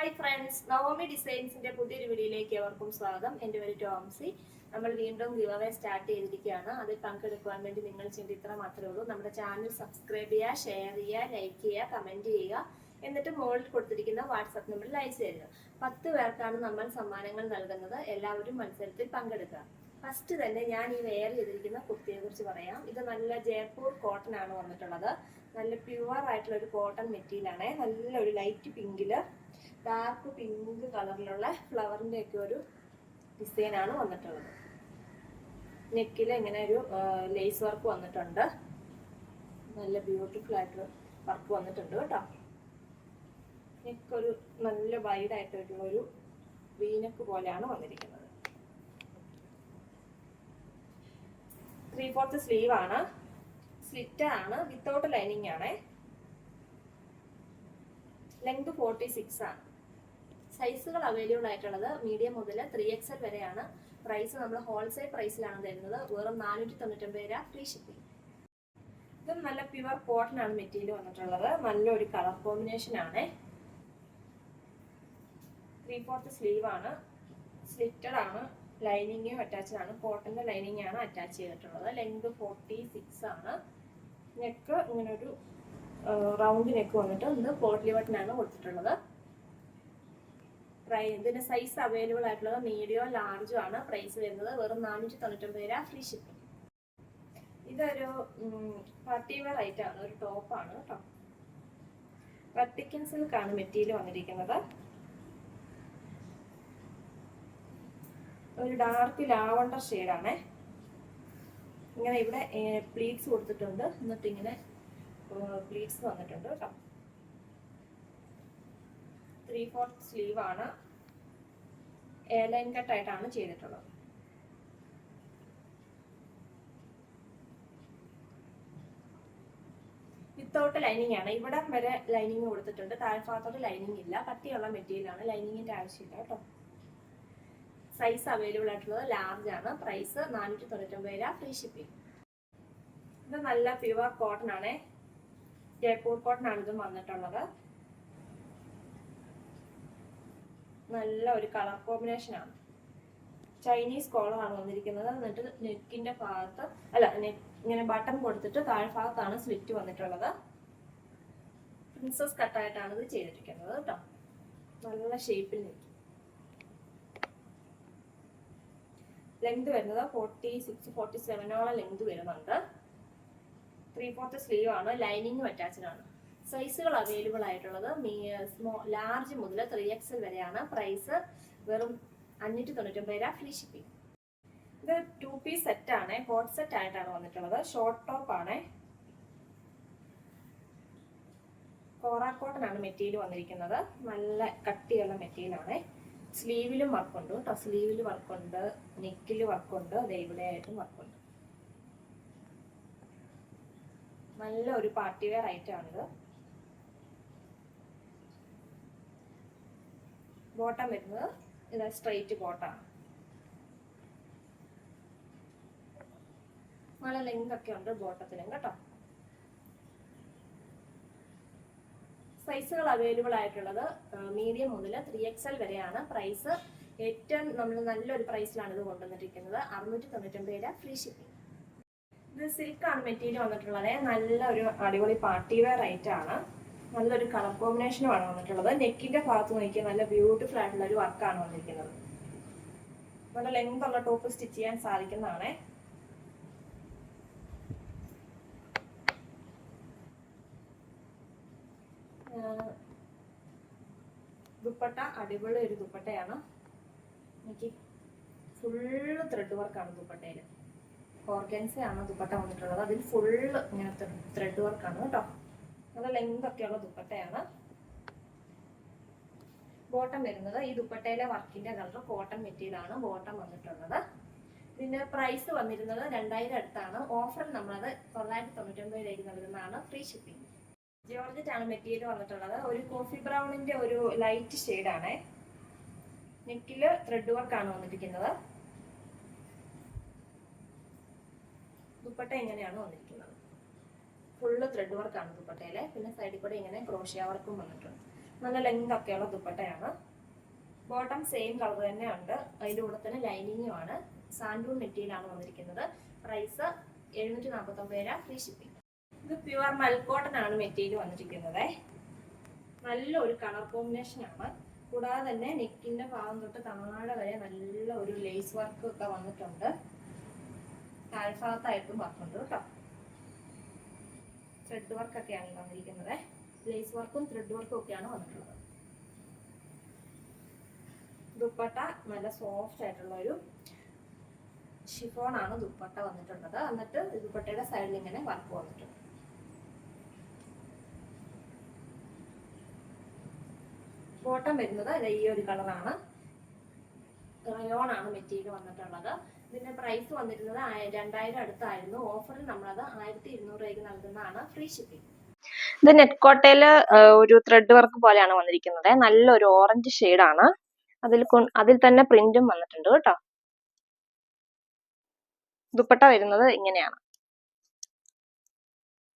Hi friends Naomi ഡിസൈൻസിന്റെ പുതിയൊരു വീഡിയോയിലേക്ക് എവർക്കും സ്വാഗതം. എന്റെ പേര് ടോംസി. നമ്മൾ വീണ്ടും ഗിവ് സ്റ്റാർട്ട് ചെയ്തിരിക്കുകയാണ്. അതിൽ പങ്കെടുക്കുവാൻ വേണ്ടി നിങ്ങൾ ഇത്ര മാത്രമേ ഉള്ളൂ. നമ്മുടെ ചാനൽ സബ്സ്ക്രൈബ് ചെയ്യുക ഷെയർ ചെയ്യുക ലൈക്ക് ചെയ്യുക കമന്റ് ചെയ്യുക. എന്നിട്ട് മുകളിൽ കൊടുത്തിരിക്കുന്ന വാട്സപ്പ് നമ്പറിൽ അയച്ചു തരിക. പത്ത് പേർക്കാണ് നമ്മൾ സമ്മാനങ്ങൾ നൽകുന്നത്. എല്ലാവരും മത്സരത്തിൽ പങ്കെടുക്കുക. ഫസ്റ്റ് തന്നെ ഞാൻ ഈ വെയർ ചെയ്തിരിക്കുന്ന കുർത്തിയെ കുറിച്ച് പറയാം. ഇത് നല്ല ജയ്പൂർ കോട്ടൺ ആണ് വന്നിട്ടുള്ളത്. നല്ല പ്യുവർ ആയിട്ടുള്ള ഒരു കോട്ടൺ മെറ്റീരിയൽ ആണ്. നല്ല ഒരു ലൈറ്റ് പിങ്കിൽ ഡാർക്ക് പിങ്ക് കളറിലുള്ള ഫ്ലവറിന്റെ ഒക്കെ ഒരു ഡിസൈൻ ആണ് വന്നിട്ടുള്ളത്. നെക്കിൽ ഇങ്ങനെ ഒരു ലേസ് വർക്ക് വന്നിട്ടുണ്ട്. നല്ല ബ്യൂട്ടിഫുൾ ആയിട്ട് വർക്ക് വന്നിട്ടുണ്ട് കേട്ടോ. നെക്ക് ഒരു നല്ല വൈഡ് ആയിട്ടുള്ള ഒരു വീനക്ക് പോലെയാണ് വന്നിരിക്കുന്നത്. ത്രീ ഫോർത്ത് സ്ലീവ് ആണ്. സ്ലിറ്റ് ആണ് വിത്തൗട്ട് ലൈനിങ് ആണ്. ലെങ്ത് ഫോർട്ടി സിക്സ് ആണ്. സൈസുകൾ അവൈലബിൾ ആയിട്ടുള്ളത് മീഡിയം മുതൽ ത്രീ എക്സ് എൽ വരെയാണ്. പ്രൈസ് നമ്മൾ ഹോൾസെയിൽ പ്രൈസിലാണ് തരുന്നത്. വെറും നാനൂറ്റി തൊണ്ണൂറ്റൊമ്പത് രൂപ ഫ്രീ ഷിപ്പിംഗ് ഇതും നല്ല പ്യുവർ കോട്ടൺ ആണ് മെറ്റീരിയൽ വന്നിട്ടുള്ളത്. നല്ലൊരു കളർ കോമ്പിനേഷൻ ആണ്. ത്രീ ഫോർത്ത് സ്ലീവ് ആണ്. സ്ലിറ്റഡ് ആണ്. ലൈനിങ്ങും അറ്റാച്ച്ഡ് ആണ്. കോട്ടന്റെ ലൈനിങ് ആണ് അറ്റാച്ച് ചെയ്തിട്ടുള്ളത്. ലെങ്ത് ഫോർട്ടി സിക്സ് ആണ് നെക്ക് ഇങ്ങനൊരു റൗണ്ട് നെക്ക് വന്നിട്ട് ഇത് പോട്ട്ലി ബട്ടനാണ് കൊടുത്തിട്ടുള്ളത്. ഇതിന്റെ സൈസ് അവൈലബിൾ ആയിട്ടുള്ളത് മീഡിയോ ലാർജും ആണ്. പ്രൈസ് വരുന്നത് വെറും നാനൂറ്റി തൊണ്ണൂറ്റൊമ്പത് രൂപ ഫ്രീ ഷിപ്പിംഗ് ഇതൊരു പാർട്ടി വെയർ ഐറ്റം ആണ്. ഒരു ടോപ്പാണ് കേട്ടോ. വെർട്ടിക്കൻ സിൽക്കാണ് മെറ്റീരിയൽ വന്നിരിക്കുന്നത്. ഒരു ഡാർക്ക് ലാവണ്ടർ ഷെയ്ഡാണേ ഇങ്ങനെ ഇവിടെ പ്ലീറ്റ്സ് കൊടുത്തിട്ടുണ്ട്. എന്നിട്ട് ഇങ്ങനെ പ്ലീറ്റ്സ് വന്നിട്ടുണ്ട് കേട്ടോ. ത്രീ ഫോർത്ത് സ്ലീവ് ആണ്. എയർലൈൻ കട്ടായിട്ടാണ് ചെയ്തിട്ടുള്ളത്. വിത്തൗട്ട് ലൈനിങ് ആണ്. ഇവിടെ വരെ ലൈനിങ് കൊടുത്തിട്ടുണ്ട്. താഴ്ഭാഗത്തോട്ട് ലൈനിങ് ഇല്ല. കട്ടിയുള്ള മെറ്റീരിയലാണ് ലൈനിങ്ങിന്റെ ആവശ്യമില്ല കേട്ടോ. സൈസ് അവൈലബിൾ ആയിട്ടുള്ളത് ലാർജ് ആണ്. പ്രൈസ് നാനൂറ്റി തൊണ്ണൂറ്റൊമ്പത് രൂപ. ഫ്രീ ഷിപ്പിംഗ് ഇത് നല്ല പ്യുവർ കോട്ടൺ ആണ്. ജയ്പൂർ കോട്ടൺ ആണ് ഇതും വന്നിട്ടുള്ളത്. നല്ല ഒരു കളർ കോമ്പിനേഷൻ ആണ്. ചൈനീസ് കോളർ ആണ് വന്നിരിക്കുന്നത്. എന്നിട്ട് നെക്കിന്റെ ഭാഗത്ത് അല്ല ഇങ്ങനെ ബട്ടൺ കൊടുത്തിട്ട് താഴ്ഭാഗത്താണ് സ്ലിറ്റ് വന്നിട്ടുള്ളത്. പ്രിൻസസ് കട്ടായിട്ടാണ് ഇത് ചെയ്തിരിക്കുന്നത് കേട്ടോ നല്ല ഷേപ്പിൽ നിൽക്കും. ലെങ്ത് വരുന്നത് ഫോർട്ടി സിക്സ് ഫോർട്ടി സെവനോളം ലെങ്ത് വരുന്നുണ്ട്. ത്രീ ഫോർത്ത് സ്ലീവ് ആണ്. ലൈനിങ്ങും അറ്റാച്ച്ഡ് ആണ്. സൈസുകൾ അവൈലബിൾ ആയിട്ടുള്ളത് സ്മോ ലാർജ് മുതൽ ത്രീ എക്സൽ വരെയാണ് പ്രൈസ് വെറും അഞ്ഞൂറ്റി തൊണ്ണൂറ്റൊമ്പത് രൂപ ഫ്രീ ഷിപ്പിംഗ് ഇത് ടു പീസ് സെറ്റ് ആണ് കോട്ട് സെറ്റ് ആയിട്ടാണ് വന്നിട്ടുള്ളത് ഷോർട്ട് ടോപ്പ് ആണ്. കോറാക്കോട്ടൻ ആണ് മെറ്റീരിയൽ വന്നിരിക്കുന്നത് നല്ല കട്ടിയുള്ള മെറ്റീരിയൽ ആണ്. സ്ലീവിലും വർക്കുണ്ട് കേട്ടോ സ്ലീവിൽ വർക്കുണ്ട് നെക്കിൽ വർക്കുണ്ട് അതേ ഇവിടെ ആയിട്ടും വർക്കുണ്ട് നല്ല ഒരു പാർട്ടി വെയർ ഐറ്റം ആണിത് ബോട്ടം വരുന്നത്. ഇത് സ്ട്രെയിറ്റ് ബോട്ടാണ് നല്ല ലെങ്ത് ഒക്കെ ഉണ്ട് ബോട്ടത്തിനും കേട്ടോ. സൈസുകൾ അവൈലബിൾ ആയിട്ടുള്ളത് മീഡിയം മുതൽ ത്രീ എക്സ് എൽ വരെയാണ്. പ്രൈസ് ഏറ്റവും നമ്മൾ നല്ലൊരു പ്രൈസിലാണ് ഇത് കൊണ്ടുവന്നിരിക്കുന്നത്. അറുന്നൂറ്റി തൊണ്ണൂറ്റൊമ്പത് രൂപ ഫ്രീ ഷിപ്പിംഗ് ഇത് സിൽക്കാണ് മെറ്റീരിയൽ വന്നിട്ടുള്ളത്. നല്ല ഒരു അടിപൊളി പാർട്ടി വെയർ ഐറ്റം ആണ്. നല്ലൊരു കളർ കോമ്പിനേഷനുമാണ് വന്നിട്ടുള്ളത്. നെക്കിന്റെ ഭാഗത്ത് നോക്കിയാൽ നല്ല ബ്യൂട്ടിഫുൾ ആയിട്ടുള്ള ഒരു വർക്കാണ് വന്നിരിക്കുന്നത്. നല്ല ലെങ്ത് ഉള്ള ടോപ്പ് സ്റ്റിച്ച് ചെയ്യാൻ സാധിക്കുന്നതാണ്. ദുപ്പട്ട അടിപൊളി ഒരു ദുപ്പട്ടയാണ്. എനിക്ക് ഫുള്ള് ത്രെഡ് വർക്കാണ് ദുപ്പട്ടയിൽ ഓർഗൻസ് ആണ് ദുപ്പട്ട വന്നിട്ടുള്ളത്. അതിൽ ഫുള്ള് ഇങ്ങനെ ത്രെഡ് വർക്കാണ് കേട്ടോ. നല്ല ലെങ്ത് ഒക്കെയുള്ള ദുപ്പട്ടയാണ്. ബോട്ടം വരുന്നത് ഈ ദുപ്പട്ടയിലെ വർക്കിന്റെ കളർ കോട്ടൺ മെറ്റീരിയൽ ആണ് ബോട്ടം വന്നിട്ടുള്ളത്. പിന്നെ പ്രൈസ് വന്നിരുന്നത് രണ്ടായിരം അടുത്താണ്. ഓഫർ നമ്മളത് തൊള്ളായിരത്തി തൊണ്ണൂറ്റൊമ്പതിലേക്ക് നൽകുന്നതാണ് ഫ്രീ ഷിപ്പിംഗ് ജോർജറ്റ് ആണ് മെറ്റീരിയൽ വന്നിട്ടുള്ളത്. ഒരു കോഫി ബ്രൗണിന്റെ ഒരു ലൈറ്റ് ഷെയ്ഡാണ് നെക്കിൽ ത്രെഡ് വർക്ക് ആണ് വന്നിരിക്കുന്നത്. ദുപ്പട്ട ഇങ്ങനെയാണ് വന്നിരിക്കുന്നത്. ഫുള്ള് ത്രെഡ് വർക്കാണ് ദുപ്പട്ടയിലെ. പിന്നെ സൈഡിൽ കൂടെ ഇങ്ങനെ ക്രോഷ്യ വർക്കും വന്നിട്ടുണ്ട്. നല്ല ലെങ്ത് ഒക്കെയുള്ള ദുപ്പട്ടയാണ്. ബോട്ടം സെയിം കളർ തന്നെ ഉണ്ട് അതിന്റെ കൂടെ തന്നെ ലൈനിങ്ങും ആണ്. സാൻഡൂൺ മെറ്റീരിയലാണ് വന്നിരിക്കുന്നത്. പ്രൈസ് എഴുന്നൂറ്റി നാൽപ്പത്തൊമ്പത് രൂപ ഫ്രീ ഷിപ്പിംഗ് ഇത് പ്യുവർ മൽക്കോട്ടൺ ആണ് മെറ്റീരിയൽ വന്നിരിക്കുന്നത്. നല്ല ഒരു കളർ കോമ്പിനേഷൻ ആണ്. കൂടാതെ തന്നെ നെക്കിന്റെ ഭാഗം തൊട്ട് താഴെ വരെ നല്ല ഒരു ലേസ് വർക്ക് ഒക്കെ വന്നിട്ടുണ്ട്. താഴ്ഭാഗത്തായിട്ടും വർക്കുണ്ട് കേട്ടോ. ത്രെഡ് വർക്ക് ഒക്കെയാണ് വന്നിരിക്കുന്നത് ലേസ് വർക്കും ത്രെഡ് വർക്കും ഒക്കെയാണ് വന്നിട്ടുള്ളത്. ദുപ്പട്ട നല്ല സോഫ്റ്റ് ആയിട്ടുള്ള ഒരു ഷിഫോൺ ആണ് ദുപ്പട്ട വന്നിട്ടുള്ളത്. എന്നിട്ട് ദുപ്പട്ടയുടെ സൈഡിൽ ഇങ്ങനെ വർക്ക് വന്നിട്ടുണ്ട്. ബോട്ടം വരുന്നത് ഈ ഒരു കളറാണ് റയോൺ ആണ് മെറ്റീരിയൽ വന്നിട്ടുള്ളത്. ഇതിന്റെ പ്രൈസ് വന്നിരുന്നത് രണ്ടായിരം അടുത്തായിരുന്നു. ഓഫറിൽ നമ്മളത് ആയിരത്തി ഇരുന്നൂറ് രൂപയ്ക്ക് നൽകുന്നതാണ് ഫ്രീ ഷിപ്പിംഗ് ഇത് നെറ്റ്കോട്ടയിൽ ഒരു ത്രെഡ് വർക്ക് പോലെയാണ് വന്നിരിക്കുന്നത്. നല്ലൊരു ഓറഞ്ച് ഷെയ്ഡാണ് അതിൽ അതിൽ തന്നെ പ്രിന്റും വന്നിട്ടുണ്ട് കേട്ടോ. ദുപ്പട്ട വരുന്നത് ഇങ്ങനെയാണ്.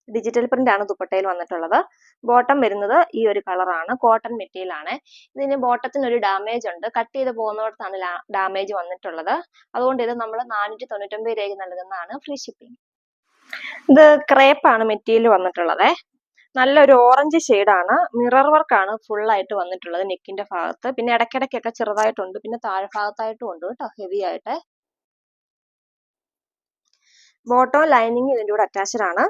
ഡിജിറ്റൽ പ്രിന്റ് ആണ് ദുപ്പട്ടയിൽ വന്നിട്ടുള്ളത്. ബോട്ടം വരുന്നത് ഈ ഒരു കളറാണ് കോട്ടൺ മെറ്റീരിയൽ ആണ്. ഇതിന് ബോട്ടത്തിന് ഒരു ഡാമേജ് ഉണ്ട്. കട്ട് ചെയ്ത് പോകുന്നിടത്താണ് ഡാമേജ് വന്നിട്ടുള്ളത്. അതുകൊണ്ട് ഇത് നമ്മൾ നാനൂറ്റി തൊണ്ണൂറ്റൊമ്പത് രൂപയ്ക്ക് നൽകുന്നതാണ് ഫ്രീ ഷിപ്പിംഗ് ഇത് ക്രേപ്പ് ആണ് മെറ്റീരിയൽ വന്നിട്ടുള്ളത്. നല്ലൊരു ഓറഞ്ച് ആണ്. മിറർ വർക്കാണ് ആയിട്ട് വന്നിട്ടുള്ളത് നെക്കിന്റെ ഭാഗത്ത്. പിന്നെ ഇടയ്ക്കിടയ്ക്കൊക്കെ ചെറുതായിട്ടുണ്ട്. പിന്നെ താഴെ ഭാഗത്തായിട്ടും ഉണ്ട് കേട്ടോ. ഹെവി ആയിട്ട്. ബോട്ടോ ലൈനിങ് ഇതിന്റെ കൂടെ അറ്റാച്ച്ഡ് ആണ്.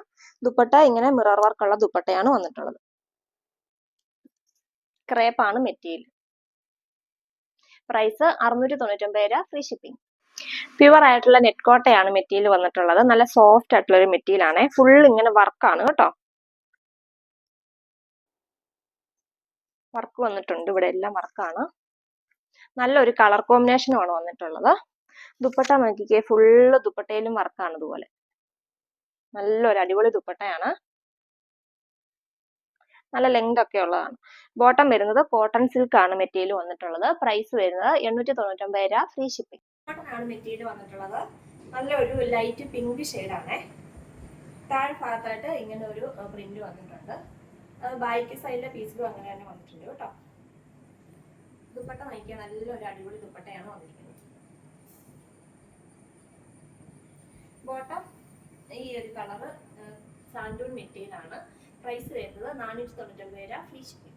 ദുപ്പട്ട ഇങ്ങനെ മിറർ വർക്ക് ഉള്ള ദുപ്പട്ടയാണ് വന്നിട്ടുള്ളത്. ക്രേപ്പ് ആണ് മെറ്റീരിയൽ പ്രൈസ് അറുന്നൂറ്റി തൊണ്ണൂറ്റൊമ്പത് രൂപ ഫ്രീ ഷിപ്പിംഗ് പ്യുവർ ആയിട്ടുള്ള നെറ്റ് കോട്ടയാണ് മെറ്റീരിയൽ വന്നിട്ടുള്ളത്. നല്ല സോഫ്റ്റ് ആയിട്ടുള്ള ഒരു മെറ്റീരിയൽ ആണ്. ഫുൾ ഇങ്ങനെ വർക്കാണ് കേട്ടോ. വർക്ക് വന്നിട്ടുണ്ട്. ഇവിടെ എല്ലാം വർക്കാണ് നല്ലൊരു കളർ കോമ്പിനേഷനുമാണ് വന്നിട്ടുള്ളത്. ദുപ്പട്ട നോക്കിക്കേ. ഫുള്ള് ദുപ്പട്ടയിലും വർക്കാണ് ഇതുപോലെ. നല്ലൊരു അടിപൊളി ദുപ്പട്ടയാണ്. നല്ല ലെങ്ത് ഒക്കെ ഉള്ളതാണ്. ബോട്ടം വരുന്നത് കോട്ടൺ സിൽക്ക് ആണ് മെറ്റീരിയൽ വന്നിട്ടുള്ളത്. പ്രൈസ് വരുന്നത് എണ്ണൂറ്റി തൊണ്ണൂറ്റൊമ്പത് രൂപ. ഫ്രീ ഷിപ്പിംഗ് കോട്ടൺ ആണ് മെറ്റീരിയൽ വന്നിട്ടുള്ളത്. നല്ലൊരു ലൈറ്റ് പിങ്ക് ഷെയ്ഡാണേ താഴെ ഭാഗത്തായിട്ട് ഇങ്ങനെ ഒരു പ്രിന്റ് വന്നിട്ടുണ്ട്. ബാക്ക് സൈഡിലെ പീസിലും അങ്ങനെ തന്നെ വന്നിട്ടുണ്ട് കേട്ടോ. ദുപ്പട്ട നയിക്കാൻ നല്ലൊരു അടിപൊളി ദുപ്പട്ടയാണ് വന്നിരിക്കുന്നത്. ബോട്ടം ഈ ഒരു കളറ് സാൻഡൂൺ മെറ്റീരിയൽ ആണ്. പ്രൈസ് വരുന്നത് നാനൂറ്റി തൊണ്ണൂറ്റൊമ്പത് രൂപ ഫ്രീ ഷിപ്പിംഗ്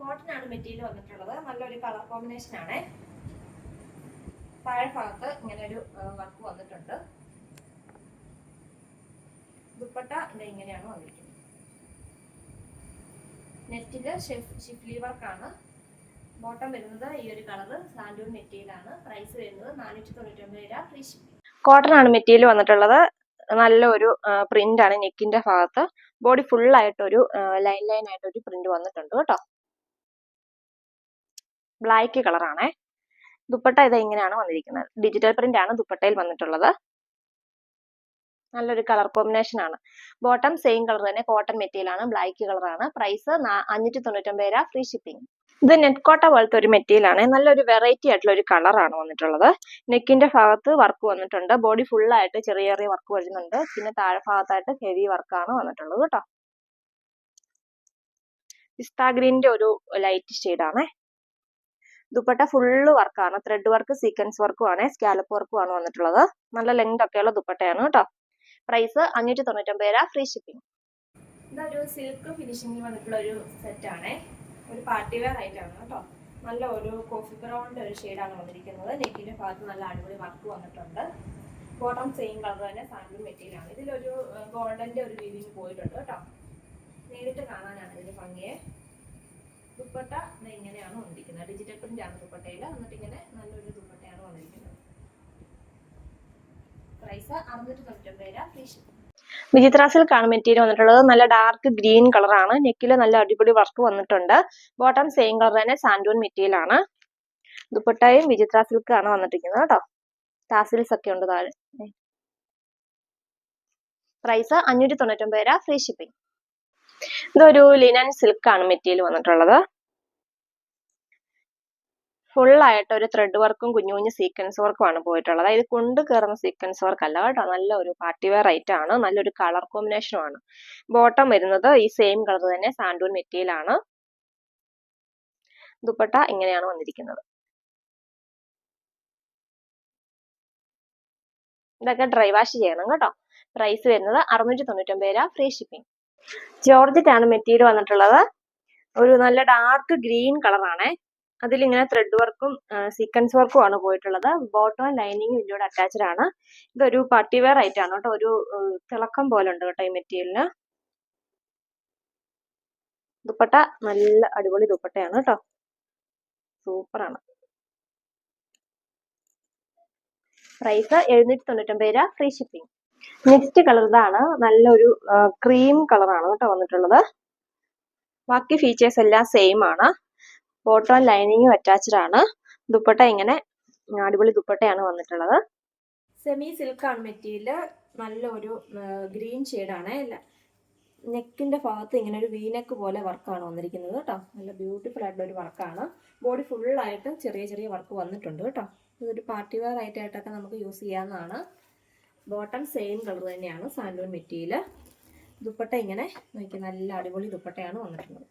കോട്ടൺ ആണ് മെറ്റീരിയൽ വന്നിട്ടുള്ളത്. നല്ലൊരു കളർ കോമ്പിനേഷൻ ആണ്. താഴെ ഭാഗത്ത് ഇങ്ങനെ ഒരു വർക്ക് വന്നിട്ടുണ്ട്. ദുപ്പട്ട ഇങ്ങനെയാണ് വന്നിരിക്കുന്നത്. നെറ്റിൽ ഷിഫ്ലി വർക്കാണ് ബോട്ടം വരുന്നത് ഈ ഒരു കളറ് സാൻഡൂൺ മെറ്റീരിയൽ ആണ്. പ്രൈസ് വരുന്നത് നാനൂറ്റി തൊണ്ണൂറ്റി ഒമ്പത് രൂപ ഫ്രീ ഷിപ്പിംഗ് കോട്ടൺ ആണ് മെറ്റീരിയൽ വന്നിട്ടുള്ളത്. നല്ലൊരു പ്രിന്റ് ആണ് നെക്കിന്റെ ഭാഗത്ത്. ബോഡി ഫുൾ ആയിട്ട് ഒരു ലൈൻ ലൈൻ ആയിട്ട് ഒരു പ്രിന്റ് വന്നിട്ടുണ്ട് കേട്ടോ. ബ്ലാക്ക് കളറാണേ ദുപ്പട്ട ഇത് ഇങ്ങനെയാണ് വന്നിരിക്കുന്നത്. ഡിജിറ്റൽ പ്രിന്റ് ആണ് ദുപ്പട്ടയിൽ വന്നിട്ടുള്ളത്. നല്ലൊരു കളർ കോമ്പിനേഷൻ ആണ്. ബോട്ടം സെയിം കളർ തന്നെ കോട്ടൺ മെറ്റീരിയൽ ആണ്. ബ്ലാക്ക് കളറാണ് പ്രൈസ് അഞ്ഞൂറ്റി തൊണ്ണൂറ്റൊമ്പത് രൂപ. ഫ്രീ ഷിപ്പിംഗ് ഇത് നെറ്റ് കോട്ട പോലത്തെ ഒരു മെറ്റീരിയൽ ആണ് നല്ലൊരു വെറൈറ്റി ആയിട്ടുള്ള ഒരു കളറാണ് വന്നിട്ടുള്ളത്. നെക്കിന്റെ ഭാഗത്ത് വർക്ക് വന്നിട്ടുണ്ട്. ബോഡി ഫുൾ ആയിട്ട് ചെറിയ ചെറിയ വർക്ക് വരുന്നുണ്ട്. പിന്നെ താഴെ ഭാഗത്തായിട്ട് ഹെവി വർക്കാണ് വന്നിട്ടുള്ളത് കേട്ടോ. പിസ്താ ഗ്രീനിന്റെ ഒരു ലൈറ്റ് ആണ്. ദുപ്പട്ട ഫുള്ള് വർക്കാണ് ത്രെഡ് വർക്ക് സീക്വൻസ് വർക്കും ആണ്. സ്കാലപ്പ് വർക്കും ആണ് വന്നിട്ടുള്ളത്. നല്ല ലെങ്ത് ഒക്കെയുള്ള ദുപ്പട്ടയാണ് കേട്ടോ. പ്രൈസ് അഞ്ഞൂറ്റി തൊണ്ണൂറ്റൊമ്പത് രൂപ. ഫ്രീ ഷിപ്പിംഗ് ഇതൊരു സിൽക്ക് ഫിനിഷിംഗിൽ വന്നിട്ടുള്ള ഒരു സെറ്റ് ആണ്. ഒരു പാർട്ടി വെയർ ആയിട്ടാണ് കേട്ടോ. നല്ല ഒരു കോഫി ബ്രൗണിന്റെ ഒരു ഷെയ്ഡാണ് വന്നിരിക്കുന്നത്. നെക്കിന്റെ ഭാഗത്ത് നല്ല അടിപൊളി വർക്ക് വന്നിട്ടുണ്ട്. ബോട്ടം സെയിം കളർ തന്നെ സാമ്പിൾ മെറ്റീരിയൽ ആണ്. ഇതിലൊരു ഗോൾഡന്റെ ഒരു രീതിയിൽ പോയിട്ടുണ്ട് കേട്ടോ. നേരിട്ട് കാണാനാണ് ഇതിന്റെ ഭംഗിയെ. ദുപ്പട്ട ഇങ്ങനെയാണ് വന്നിരിക്കുന്നത്. ഡിജിറ്റൽ പ്രിന്റ് ആണ് ദുപ്പട്ടയിൽ. എന്നിട്ട് ഇങ്ങനെ നല്ലൊരു ദുപ്പട്ടയാണ് വന്നിരിക്കുന്നത്. പ്രൈസ് അറുന്നൂറ്റി തൊണ്ണൂറ്റൊമ്പത് രൂപ. ഫ്രീ ഷിപ്പിംഗ് വിചിത്ര കാണും മെറ്റീരിയൽ വന്നിട്ടുള്ളത്. നല്ല ഡാർക്ക് ഗ്രീൻ കളറാണ് നെക്കിൽ നല്ല അടിപൊളി വർക്ക് വന്നിട്ടുണ്ട്. ബോട്ടം സെയിം കളർ തന്നെ സാൻഡൂൺ മെറ്റീരിയൽ ആണ്. ദുപ്പട്ടയും വിചിത്ര ആണ് വന്നിട്ടിരിക്കുന്നത് കേട്ടോ. ടാസിൽസ് ഒക്കെ ഉണ്ട് താഴെ. പ്രൈസ് അഞ്ഞൂറ്റി തൊണ്ണൂറ്റൊമ്പത് രൂപ. ഫ്രീ ഷിപ്പിംഗ് ഇതൊരു ലിനൻ സിൽക്ക് ആണ് മെറ്റീരിയൽ വന്നിട്ടുള്ളത്. ഫുൾ ആയിട്ട് ഒരു ത്രെഡ് വർക്കും കുഞ്ഞു കുഞ്ഞു സീക്വൻസ് വർക്കും ആണ് പോയിട്ടുള്ളത്. അതായത് കൊണ്ട് കയറുന്ന സീക്വൻസ് വർക്ക് അല്ല കേട്ടോ. നല്ല ഒരു പാർട്ടി വെയർ ആണ്. നല്ലൊരു കളർ കോമ്പിനേഷനും ആണ്. ബോട്ടം വരുന്നത് ഈ സെയിം കളർ തന്നെ സാൻഡൂൺ മെറ്റീരിയലാണ് ദുപ്പട്ട ഇങ്ങനെയാണ് വന്നിരിക്കുന്നത്. ഇതൊക്കെ ഡ്രൈ വാഷ് ചെയ്യണം കേട്ടോ. പ്രൈസ് വരുന്നത് അറുന്നൂറ്റി തൊണ്ണൂറ്റൊമ്പത് രൂപ ഫ്രീ ഷിപ്പിംഗ് ജോർജറ്റ് ആണ് മെറ്റീരിയൽ വന്നിട്ടുള്ളത്. ഒരു നല്ല ഡാർക്ക് ഗ്രീൻ കളറാണേ അതിലിങ്ങനെ ത്രെഡ് വർക്കും സീക്വൻസ് വർക്കും ആണ് പോയിട്ടുള്ളത്. ബോട്ടോ ലൈനിങ്ങും ഇതിലൂടെ അറ്റാച്ച്ഡ് ആണ്. ഇതൊരു പാർട്ടി വെയർ ആയിട്ടാണ് കേട്ടോ. ഒരു തിളക്കം പോലെ ഉണ്ട് കേട്ടോ ഈ മെറ്റീരിയലിന് ദുപ്പട്ട നല്ല അടിപൊളി ദുപ്പട്ടയാണ് കേട്ടോ. സൂപ്പറാണ് പ്രൈസ് എഴുന്നൂറ്റി തൊണ്ണൂറ്റൊമ്പത് രൂപ ഫ്രീ ഷിപ്പിംഗ് നെക്സ്റ്റ് കളർ ഇതാണ്. നല്ലൊരു ക്രീം കളറാണ് കേട്ടോ വന്നിട്ടുള്ളത്. ബാക്കി ഫീച്ചേഴ്സ് എല്ലാം സെയിം ആണ്. ബോട്ടം ലൈനിങ്ങും അറ്റാച്ച്ഡ് ആണ്. ദുപ്പട്ട ഇങ്ങനെ അടിപൊളി ദുപ്പട്ടയാണ് വന്നിട്ടുള്ളത്. സെമി സിൽക്ക് സിൽക്കാണ് മെറ്റീരിയൽ നല്ല ഒരു ഗ്രീൻ ഷെയ്ഡാണ് നെക്കിന്റെ ഭാഗത്ത് ഇങ്ങനെ ഒരു വീനെക്ക് പോലെ വർക്കാണ് വന്നിരിക്കുന്നത് കേട്ടോ നല്ല ബ്യൂട്ടിഫുൾ ആയിട്ടുള്ള ഒരു വർക്കാണ് ബോഡി ഫുള്ളായിട്ട് ചെറിയ ചെറിയ വർക്ക് വന്നിട്ടുണ്ട് കേട്ടോ ഇതൊരു പാർട്ടി വെയർ ആയിട്ടൊക്കെ നമുക്ക് യൂസ് ചെയ്യാവുന്നതാണ്. ബോട്ടം സെയിം കളർ തന്നെയാണ് സാൻഡൽ മെറ്റീരിയൽ ദുപ്പട്ട ഇങ്ങനെ നോക്കി നല്ല അടിപൊളി ദുപ്പട്ടയാണ് വന്നിട്ടുള്ളത്.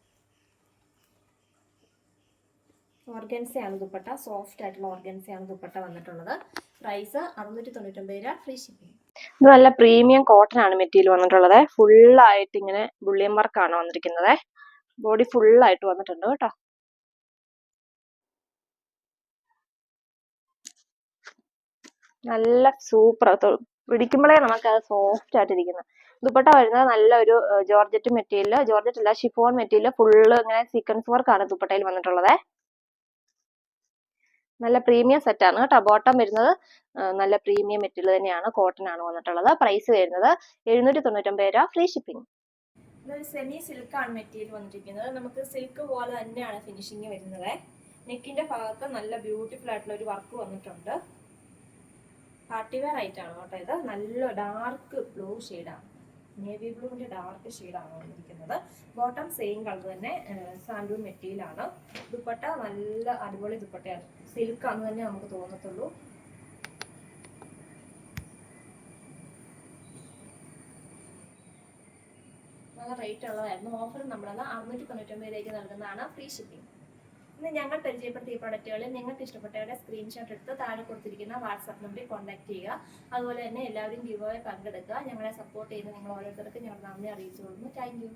ഓർഗൻസയാണ് ദുപ്പട്ട സോഫ്റ്റ് ആയിട്ടുള്ള ഓർഗൻസയാണ് ദുപ്പട്ട വന്നിട്ടുള്ളത്. പ്രൈസ് അറുന്നൂറ്റി തൊണ്ണൂറ്റൊമ്പത് രൂപ ഫ്രീ ഷിപ്പിംഗ് നല്ല പ്രീമിയം കോട്ടൺ ആണ് മെറ്റീരിയൽ വന്നിട്ടുള്ളത്. ഫുൾ ആയിട്ട് ഇങ്ങനെ ബുള്ളിയൻ വർക്കാണ് വന്നിരിക്കുന്നത്. ബോഡി ഫുൾ ആയിട്ട് വന്നിട്ടുണ്ട് കേട്ടോ. നല്ല സൂപ്പർ പിടിക്കുമ്പോഴേ നമുക്ക് അത് സോഫ്റ്റ് ആയിട്ട് ഇരിക്കുന്നത് ദുപ്പട്ട വരുന്നത് നല്ല ഒരു ജോർജറ്റ് മെറ്റീരിയൽ ജോർജറ്റ് അല്ല ഷിഫോൺ മെറ്റീരിയൽ ഫുള്ള് ഇങ്ങനെ സീക്വൻസ് വർക്കാണ് ദുപ്പട്ടയിൽ വന്നിട്ടുള്ളത്. നല്ല പ്രീമിയം സെറ്റ് ആണ് കേട്ടോ. ബോട്ടം വരുന്നത് നല്ല പ്രീമിയം മെറ്റീരിയൽ തന്നെയാണ് കോട്ടൺ ആണ് വന്നിട്ടുള്ളത്. പ്രൈസ് വരുന്നത് എഴുന്നൂറ്റി തൊണ്ണൂറ്റൊമ്പത് രൂപ ഫ്രീ ഷിപ്പിംഗ് ഇതൊരു സെമി സിൽക്കാണ് മെറ്റീരിയൽ വന്നിരിക്കുന്നത്. നമുക്ക് സിൽക്ക് പോലെ തന്നെയാണ് ഫിനിഷിങ് വരുന്നത്. നെക്കിന്റെ ഭാഗത്ത് നല്ല ബ്യൂട്ടിഫുൾ ആയിട്ടുള്ള ഒരു വർക്ക് വന്നിട്ടുണ്ട്. പാർട്ടി വെയർ ആയിട്ടാണ് കേട്ടോ ഇത്. നല്ല ഡാർക്ക് ബ്ലൂ ഷെയ്ഡാണ് നേവി ബ്ലൂവിന്റെ ഡാർക്ക് ഷെയ്ഡാണ് വന്നിരിക്കുന്നത്. ബോട്ടം സെയിം കളർ തന്നെ സാൻഡൂൺ മെറ്റീരിയൽ ആണ്. ദുപ്പട്ട നല്ല അടിപൊളി ദുപ്പട്ടയാണ്. സിൽക്ക് ആണ് തന്നെ നമുക്ക് തോന്നത്തുള്ളൂ. നല്ല റേറ്റ് ഉള്ളതായിരുന്നു. ഓഫർ നമ്മളത് അറുന്നൂറ്റി തൊണ്ണൂറ്റൊമ്പതിലേക്ക് നൽകുന്നതാണ് ഫ്രീ ഷിപ്പിംഗ് ഇന്ന് ഞങ്ങൾ പരിചയപ്പെടുത്തിയ പ്രൊഡക്റ്റുകളിൽ നിങ്ങൾക്ക് ഇഷ്ടപ്പെട്ടവരുടെ സ്ക്രീൻഷോട്ട് എടുത്ത് താഴെ കൊടുത്തിരിക്കുന്ന വാട്സാപ്പ് നമ്പറിൽ കോൺടാക്ട് ചെയ്യുക. അതുപോലെ തന്നെ എല്ലാവരും ഗിവ് പങ്കെടുക്കുക. ഞങ്ങളെ സപ്പോർട്ട് ചെയ്യുന്ന നിങ്ങൾ ഓരോരുത്തർക്കും ഞങ്ങൾ നന്ദി അറിയിച്ചു കൊടുക്കുന്നു താങ്ക്